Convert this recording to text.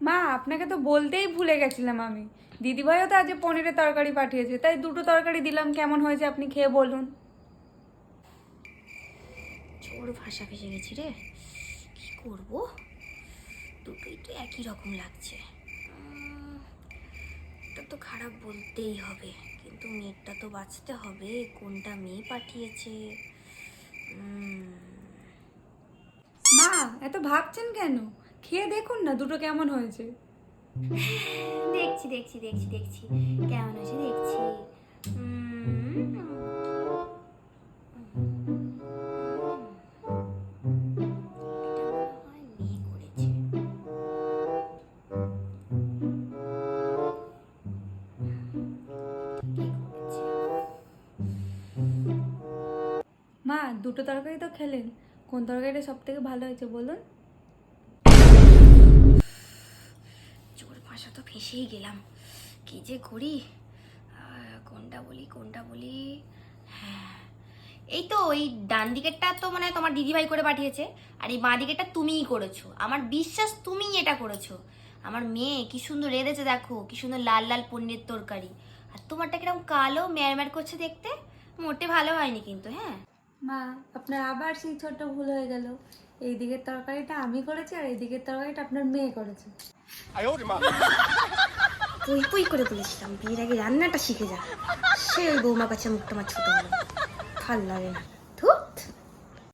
মা আপনাকে তো বলতেই ভুলে গেছিলাম আমি। দিদিভাইও তো আজ পনিরের তরকারি পাঠিয়েছে তাই দুটো তরকারি দিলাম। কেমন হয়েছে আপনি খেয়ে বলুন। জোর ভাষা ভেসে গেছি রে। কি করব? দুটোই তো একই রকম লাগছে। এটা তো খারাপ বলতেই হবে কিন্তু মেয়েটা তো বাঁচতে হবে। কোনটা মেয়ে পাঠিয়েছে? মা এত ভাবছেন কেন? খেয়ে দেখুন না দুটো কেমন হয়েছে। দেখছি দেখছি দেখছি দেখছি। কেমন হয়েছে দেখছি? মা দুটো তরকারি তো খেলেন। কোন তরকারিটা সব থেকে ভালো হয়েছে বলুন? ফেসেই গেলাম। কি যে করি? কোনটা বলি কোনটা বলি? হ্যাঁ এই তো ওই ডান দিকেরটা তো মানে তোমার দিদিভাই করে পাঠিয়েছে আর এই বাঁ দিকেরটা তুমিই করেছ। আমার বিশ্বাস তুমিই এটা করেছ। আমার মেয়ে কি সুন্দর রেঁধেছে দেখো কি সুন্দর লাল লাল পনিরের তরকারি। আর তোমারটা কীরকম কালো ম্যারম্যার করছে দেখতে? মোটে ভালো হয়নি কিন্তু হ্যাঁ। মা আপনার আবার সেই ছোট্ট ভুল হয়ে গেল। এই দিকের তরকারিটা আমি করেছি আর এই দিকের তরকারিটা আপনার মেয়ে করেছে। পুই পুই করে বলেছিলাম, বিয়ের আগে রান্নাটা শিখে যা। সে ওই বৌমা কাছে মুখটা আমার ভালো লাগে না।